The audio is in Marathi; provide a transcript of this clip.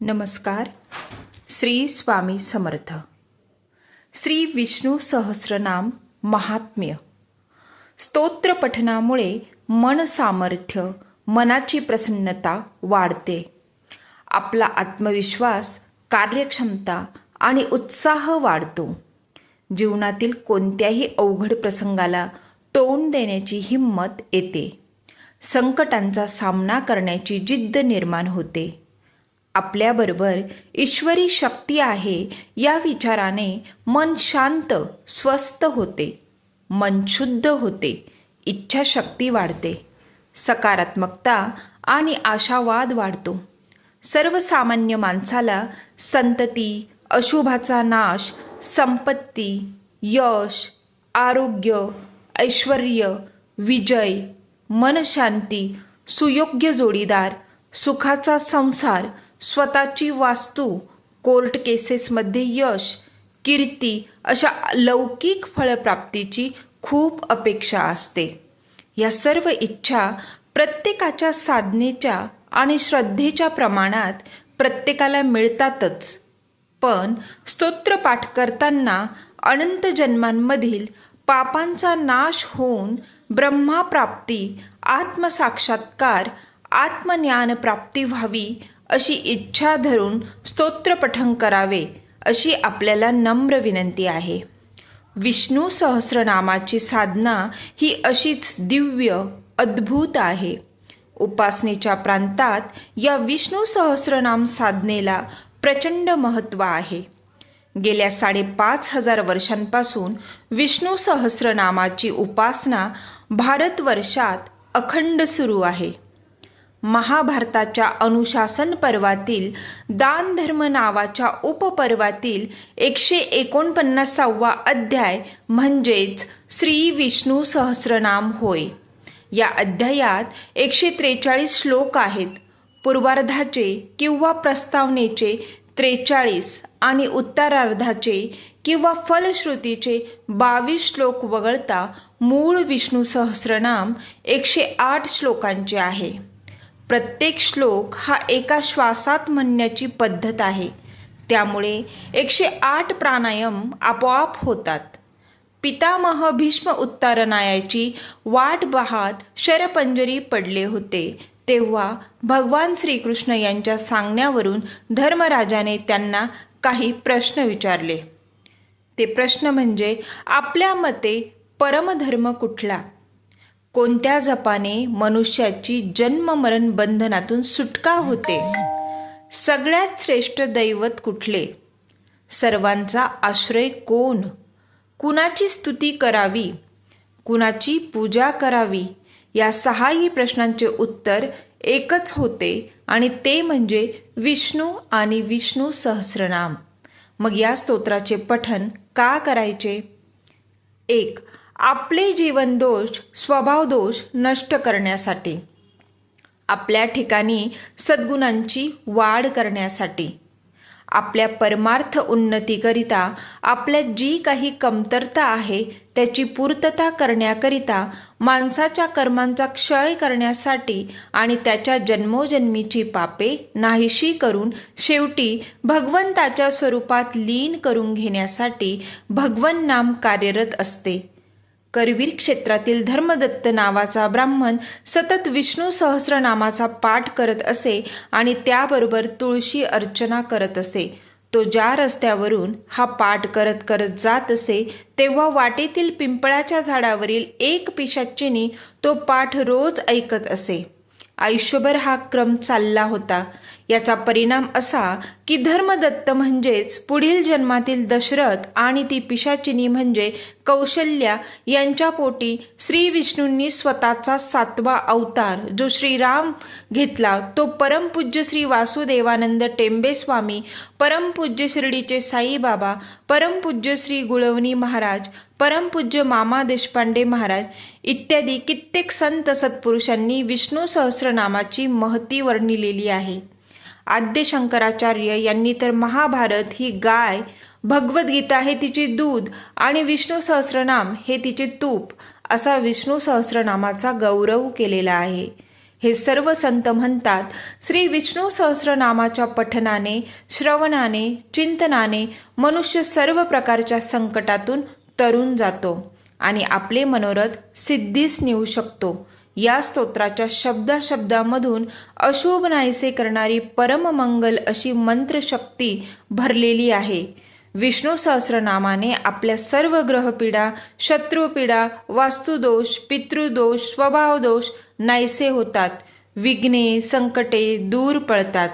नमस्कार. श्री स्वामी समर्थ. श्री विष्णू सहस्रनाम महात्म्य. स्तोत्र पठनामुळे मन सामर्थ्य मनाची प्रसन्नता वाढते. आपला आत्मविश्वास कार्यक्षमता आणि उत्साह वाढतो. जीवनातील कोणत्याही अवघड प्रसंगाला तोंड देण्याची हिंमत येते. संकटांचा सामना करण्याची जिद्द निर्माण होते. आपल्याबरोबर ईश्वरी शक्ती आहे या विचाराने मन शांत स्वस्थ होते. मन शुद्ध होते. इच्छाशक्ती वाढते. सकारात्मकता आणि आशावाद वाढतो. सर्वसामान्य माणसाला संतती अशुभाचा नाश संपत्ती यश आरोग्य ऐश्वर विजय मनशांती सुयोग्य जोडीदार सुखाचा संसार स्वतःची वास्तू कोर्ट केसेसमध्ये यश कीर्ती अशा लौकिक फळप्राप्तीची खूप अपेक्षा असते. या सर्व इच्छा प्रत्येकाच्या साधनेच्या आणि श्रद्धेच्या प्रमाणात प्रत्येकाला मिळतातच. पण स्तोत्रपाठ करताना अनंत जन्मांमधील पापांचा नाश होऊन ब्रह्माप्राप्ती आत्मसाक्षात्कार आत्मज्ञानप्राप्ती व्हावी अशी इच्छा धरून स्तोत्रपठन करावे अशी आपल्याला नम्र विनंती आहे. विष्णू सहस्रनामाची साधना ही अशीच दिव्य अद्भुत आहे. उपासनेच्या प्रांतात या विष्णू सहस्रनाम साधनेला प्रचंड महत्त्व आहे. गेल्या साडेपाच हजार वर्षांपासून विष्णू सहस्रनामाची उपासना भारतवर्षात अखंड सुरू आहे. महाभारताच्या अनुशासन पर्वातील दान धर्म नावाच्या उपपर्वातील एकशे एकोणपन्नासावा अध्याय म्हणजेच श्री विष्णू सहस्रनाम होय. या अध्यायात एकशे त्रेचाळीस श्लोक आहेत. पूर्वार्धाचे किंवा प्रस्तावनेचे त्रेचाळीस आणि उत्तरार्धाचे किंवा फलश्रुतीचे बावीस श्लोक वगळता मूळ विष्णू सहस्रनाम एकशे आठ श्लोकांचे आहे. प्रत्येक श्लोक हा एका श्वासात म्हणण्याची पद्धत आहे. त्यामुळे एकशे आठ प्राणायाम आपोआप होतात. पितामह भीष्म उत्तरनायाची वाट बहात शरपंजरी पडले होते. तेव्हा भगवान श्रीकृष्ण यांच्या सांगण्यावरून धर्मराजाने त्यांना काही प्रश्न विचारले. ते प्रश्न म्हणजे आपल्या मते परमधर्म कुठला? कोणत्या जपाने मनुष्याची जन्ममरण बंधनातून सुटका होते? सगळ्यात श्रेष्ठ दैवत कुठले? सर्वांचा आश्रय कोण? कुणाची स्तुती करावी? कुणाची पूजा करावी? या सहाही प्रश्नांचे उत्तर एकच होते आणि ते म्हणजे विष्णू आणि विष्णू सहस्रनाम. मग या स्तोत्राचे पठन का करायचे? एक आपले जीवन दोष स्वभाव दोष नष्ट करण्यासाठी. आपल्या ठिकाणी सद्गुणांची वाढ करण्यासाठी. आपल्या परमार्थ उन्नतीकरिता आपल्या जी काही कमतरता आहे त्याची पूर्तता करण्याकरिता माणसाच्या कर्मांचा क्षय करण्यासाठी आणि त्याच्या जन्मोजन्मीची पापे नाहीशी करून शेवटी भगवंताच्या स्वरूपात लीन करून घेण्यासाठी भगवन नाम कार्यरत असते. करवीर क्षेत्रातील धर्मदत्त नावाचा ब्राह्मण सतत विष्णू सहस्रनामाचा पाठ करत असे आणि त्याबरोबर तुळशी अर्चना करत असे. तो ज्या रस्त्यावरून हा पाठ करत करत जात असे तेव्हा वाटेतील पिंपळाच्या झाडावरील एक पिशाचिनी तो पाठ रोज ऐकत असे. आयुष्यभर हा क्रम चालला होता. याचा परिणाम असा की धर्मदत्त म्हणजेच पुढील जन्मातील दशरथ आणि ती पिशाचिनी म्हणजे कौशल्या यांच्या पोटी श्री विष्णूंनी स्वतःचा सातवा अवतार जो श्रीराम घेतला तो परमपूज्य श्री वासुदेवानंद टेंबे स्वामी परमपूज्य शिर्डीचे साईबाबा परमपूज्य श्री गुळवणी महाराज परमपूज्य मामा देशपांडे महाराज इत्यादी कित्येक संत सत्पुरुषांनी विष्णू सहस्रनामाची महती वर्णिलेली आहे. आद्य शंकराचार्य यांनी तर महाभारत ही गाय भगवद्गीता हे तिचे दूध आणि विष्णू सहस्रनाम हे तिचे तूप असा विष्णू सहस्रनामाचा गौरव केलेला आहे. हे सर्व संत म्हणतात श्री विष्णू सहस्रनामाच्या पठनाने श्रवणाने चिंतनाने मनुष्य सर्व प्रकारच्या संकटातून तरून जातो आणि आपले मनोरथ सिद्धीस नेऊ शकतो. या स्तोत्राच्या शब्दाशब्दामधून अशुभ नाहीसे करणारी परममंगल अशी मंत्रशक्ती भरलेली आहे. विष्णू सहस्रनामाने आपल्या सर्व ग्रहपीडा शत्रुपीडा वास्तुदोष पितृदोष स्वभावदोष नाहीसे होतात. विघ्ने संकटे दूर पळतात.